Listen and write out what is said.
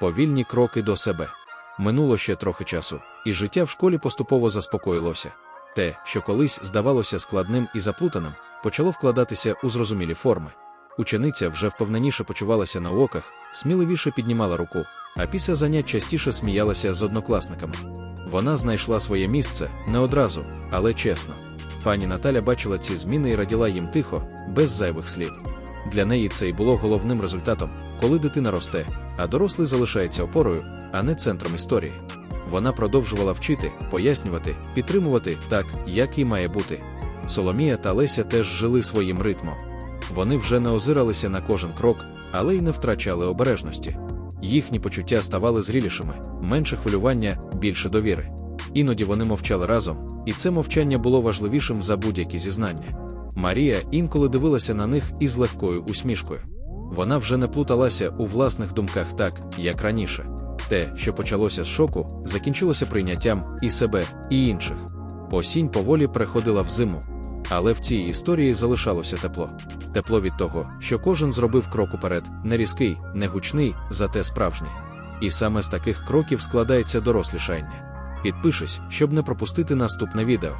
повільні кроки до себе. Минуло ще трохи часу, і життя в школі поступово заспокоїлося. Те, що колись здавалося складним і заплутаним, почало вкладатися у зрозумілі форми. Учениця вже впевненіше почувалася на уроках, сміливіше піднімала руку, а після занять частіше сміялася з однокласниками. Вона знайшла своє місце не одразу, але чесно. Пані Наталя бачила ці зміни і раділа їм тихо, без зайвих слів. Для неї це й було головним результатом, коли дитина росте, а дорослий залишається опорою, а не центром історії. Вона продовжувала вчити, пояснювати, підтримувати так, як і має бути. Соломія та Леся теж жили своїм ритмом. Вони вже не озиралися на кожен крок, але й не втрачали обережності. Їхні почуття ставали зрілішими, менше хвилювання, більше довіри. Іноді вони мовчали разом, і це мовчання було важливішим за будь-які зізнання. Марія інколи дивилася на них із легкою усмішкою. Вона вже не плуталася у власних думках так, як раніше. Те, що почалося з шоку, закінчилося прийняттям і себе, і інших. Осінь поволі переходила в зиму. Але в цій історії залишалося тепло. Тепло від того, що кожен зробив крок уперед, не різкий, не гучний, зате справжній. І саме з таких кроків складається дорослішання. Підпишись, щоб не пропустити наступне відео.